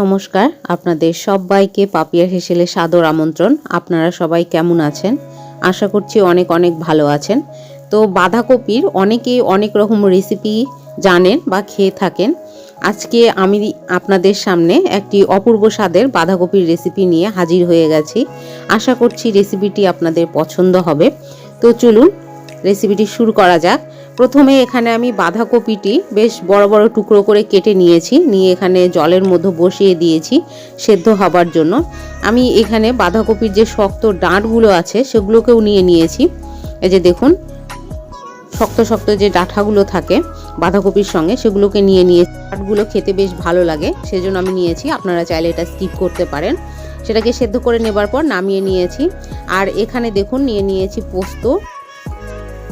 নমস্কার, আপনাদের সবাইকে পাপিয়ার হেসেলে সাদর আমন্ত্রণ। আপনারা সবাই কেমন আছেন? আশা করছি অনেক অনেক ভালো আছেন। তো বাঁধাকপির অনেকেই অনেক রকম রেসিপি জানেন বা খেয়ে থাকেন। আজকে আমি আপনাদের সামনে একটি অপূর্ব স্বাদের বাঁধাকপির রেসিপি নিয়ে হাজির হয়ে গেছি। আশা করছি রেসিপিটি আপনাদের পছন্দ হবে। তো চলুন রেসিপিটি শুরু করা যাক। প্রথমে এখানে আমি বাঁধাকপিটি বেশ বড় বড় টুকরো করে কেটে নিয়েছি, নিয়ে এখানে জলের মধ্যে বসিয়ে দিয়েছি সেদ্ধ হবার জন্য। আমি এখানে বাঁধাকপির যে শক্ত ডাঁটগুলো আছে সেগুলোকেও নিয়ে নিয়েছি। এই যে দেখুন, শক্ত শক্ত যে ডাঁঠাগুলো থাকে বাঁধাকপির সঙ্গে সেগুলোকে নিয়ে নিয়ে ডাঁটগুলো খেতে বেশ ভালো লাগে, সেজন্য আমি নিয়েছি। আপনারা চাইলে এটা স্কিপ করতে পারেন। সেটাকে সেদ্ধ করে নেবার পর নামিয়ে নিয়েছি। আর এখানে দেখুন, নিয়ে নিয়েছি পোস্ত।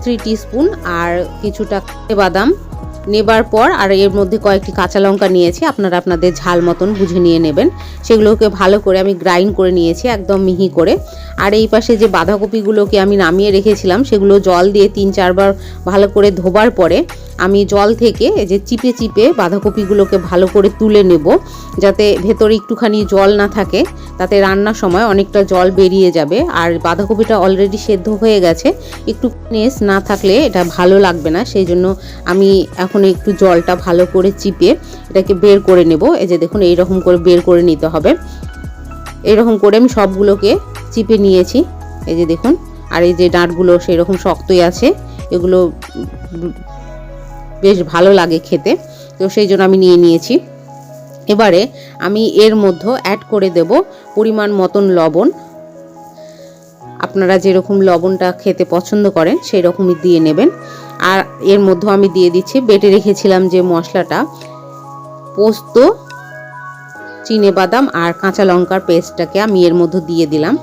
থ্রি টিস্পুন আর কিছুটা বাদাম নেবার পর আর এর মধ্যে কয়েকটি কাঁচা লঙ্কা নিয়েছি। আপনারা আপনাদের ঝাল মতন বুঝে নিয়ে নেবেন। সেগুলোকে ভালো করে আমি গ্রাইন্ড করে নিয়েছি একদম মিহি করে। আর এই পাশে যে বাঁধাকপিগুলোকে আমি নামিয়ে রেখেছিলাম, সেগুলো জল দিয়ে তিন চারবার ভালো করে ধোবার পরে আমি জল থেকে যে চিপে চিপে বাঁধাকপিগুলোকে ভালো করে তুলে নেব, যাতে ভেতরে একটুখানি জল না থাকে। তাতে রান্নার সময় অনেকটা জল বেরিয়ে যাবে। আর বাঁধাকপিটা অলরেডি সেদ্ধ হয়ে গেছে। একটু নেস না থাকলে এটা ভালো লাগবে না। সেই জন্য আমি এখন একটু জলটা ভালো করে চিপে এটাকে বের করে নেব। এই যে দেখুন, এইরকম করে বের করে নিতে হবে। এরকম করে আমি সবগুলোকে চিপে নিয়েছি। এই যে দেখুন, আর এই যে ডাঁটগুলো সেই রকম শক্তই আছে। এগুলো বেশ ভালো লাগে খেতে। তো সেই জন্য আমি নিয়ে নিয়েছি। এবারে আমি এর মধ্যে অ্যাড করে দেব পরিমাণ মতন লবণ। আপনারা যেরকম লবণটা খেতে পছন্দ করেন সেই রকমই দিয়ে নেবেন। আর এর মধ্যে আমি দিয়ে দিচ্ছি, বেটে রেখেছিলাম যে মশলাটা, পোস্ত, চিনে বাদাম আর কাঁচা লঙ্কার পেস্টটাকে আমি এর মধ্যে দিয়ে দিলাম।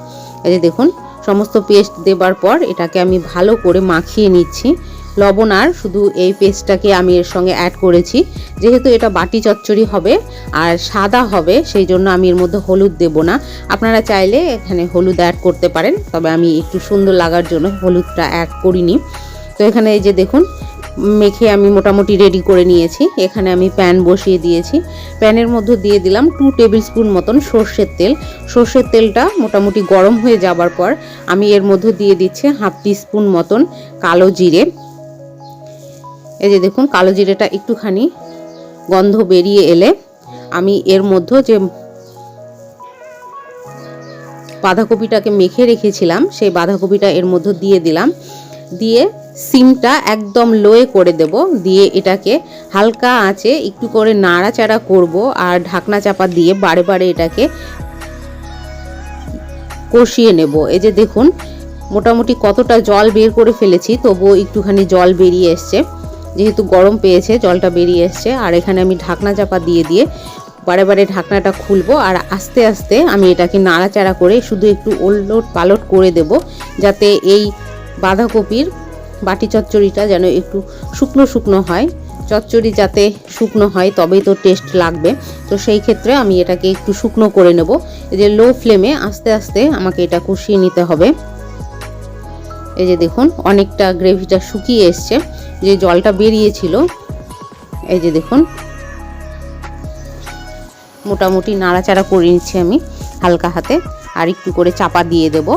এই যে দেখুন, সমস্ত পেস্ট দেবার পর এটাকে আমি ভালো করে মাখিয়ে নিচ্ছি। লবণ আর শুধু এই পেস্টটাকে আমি এর সঙ্গে অ্যাড করেছি। যেহেতু এটা বাটি চচ্চড়ি হবে আর সাদা হবে, সেই জন্য আমি এর মধ্যে হলুদ দেব না। আপনারা চাইলে এখানে হলুদ অ্যাড করতে পারেন, তবে আমি একটু সুন্দর লাগার জন্য হলুদটা অ্যাড করিনি। তো এখানে এই যে দেখুন, মেখে আমি মোটামুটি রেডি করে নিয়েছি। এখানে আমি প্যান বসিয়ে দিয়েছি। প্যানের মধ্যে দিয়ে দিলাম টু টেবিল স্পুন মতন সর্ষের তেল। সর্ষের তেলটা মোটামুটি গরম হয়ে যাবার পর আমি এর মধ্যে দিয়ে দিচ্ছি হাফ টি স্পুন মতন কালো জিরে। এই যে দেখুন, কালো জিরেটা একটুখানি গন্ধ বেরিয়ে এলে আমি এর মধ্যে যে বাঁধাকপিটাকে মেখে রেখেছিলাম, সেই বাঁধাকপিটা এর মধ্যে দিয়ে দিলাম। দিয়ে সিমটা একদম লোয়ে করে দেব। দিয়ে এটাকে হালকা আঁচে একটু করে নাড়াচাড়া করব আর ঢাকনা চাপা দিয়ে বারে বারে এটাকে কষিয়ে নেব। এই যে দেখুন, মোটামুটি কতটা জল বের করে ফেলেছি, তবুও একটুখানি জল বেরিয়ে এসছে। যেহেতু গরম পেয়েছে, জলটা বেরিয়ে এসছে, আর এখানে আমি ঢাকনা চাপা দিয়ে দিয়ে বারে বারে ঢাকনাটা খুলবো, আর আস্তে আস্তে আমি এটাকে নাড়াচাড়া করে শুধু একটু ওলট পালট করে দেব, যাতে এই বাঁধাকপির বাটি চচ্চড়িটা যেন একটু শুকনো শুকনো হয়। চচ্চড়ি যাতে শুকনো হয়, তবেই তো টেস্ট লাগবে। তো সেই ক্ষেত্রে আমি এটাকে একটু শুকনো করে নেব। যে লো ফ্লেমে আস্তে আস্তে আমাকে এটা কষিয়ে নিতে হবে। এই যে দেখুন, অনেকটা গ্রেভিটা শুকিয়ে এসছে, যে জলটা বেরিয়েছিল। এই যে দেখুন, মোটামুটি নাড়াচাড়া করে নিচ্ছি আমি হালকা হাতে, আর একটু করে চাপা দিয়ে দেব।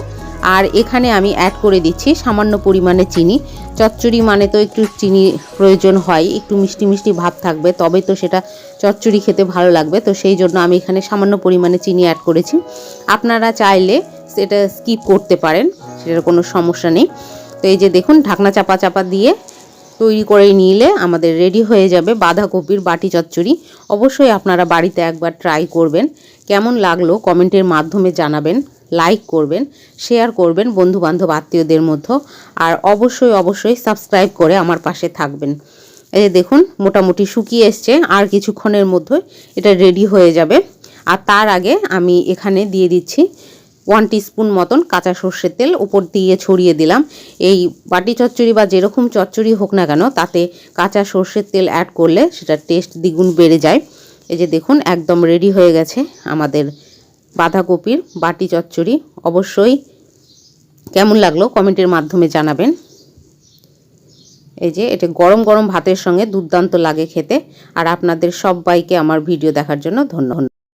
আর এখানে আমি অ্যাড করে দিচ্ছি সামান্য পরিমাণে চিনি। চচ্চড়ি মানে তো একটু চিনি প্রয়োজন হয়, একটু মিষ্টি মিষ্টি ভাব থাকবে, তবে তো সেটা চচ্চড়ি খেতে ভালো লাগবে, তো সেই জন্য আমি এখানে সামান্য পরিমাণে চিনি অ্যাড করেছি। আপনারা চাইলে সেটা স্কিপ করতে পারেন। সেটার কোনো সমস্যা নেই। তো এই যে দেখুন, ঢাকনা চাপা চাপা দিয়ে তৈরি করে নিলে আমাদের রেডি হয়ে যাবে বাঁধাকপির বাটি চচ্চড়ি। অবশ্যই আপনারা বাড়িতে একবার ট্রাই করবেন। কেমন লাগল কমেন্টের মাধ্যমে জানাবেন, লাইক করবেন, শেয়ার করবেন বন্ধুবান্ধব, আত্মীয়দের মধ্যে। আর অবশ্যই অবশ্যই সাবস্ক্রাইব করে আমার পাশে থাকবেন। এই দেখুন, মোটামুটি শুকিয়ে এসছে, আর কিছুক্ষণের মধ্যে এটা রেডি হয়ে যাবে। আর তার আগে আমি এখানে দিয়ে দিচ্ছি ওয়ান স্পুন মতন কাঁচা সর্ষের তেল উপর দিয়ে ছড়িয়ে দিলাম। এই বাটি চচ্চড়ি বা যেরকম চচ্চড়ি হোক না কেন, তাতে কাঁচা সর্ষের তেল অ্যাড করলে সেটা টেস্ট দ্বিগুণ বেড়ে যায়। এই যে দেখুন, একদম রেডি হয়ে গেছে আমাদের বাঁধাকপির বাটি চচ্চড়ি। অবশ্যই কেমন লাগল কমেন্টের মাধ্যমে জানাবেন। এই যে, এটা গরম গরম ভাতের সঙ্গে দুর্দান্ত লাগে খেতে। আর আপনাদের সবাইকে আমার ভিডিও দেখার জন্য ধন্যবাদ।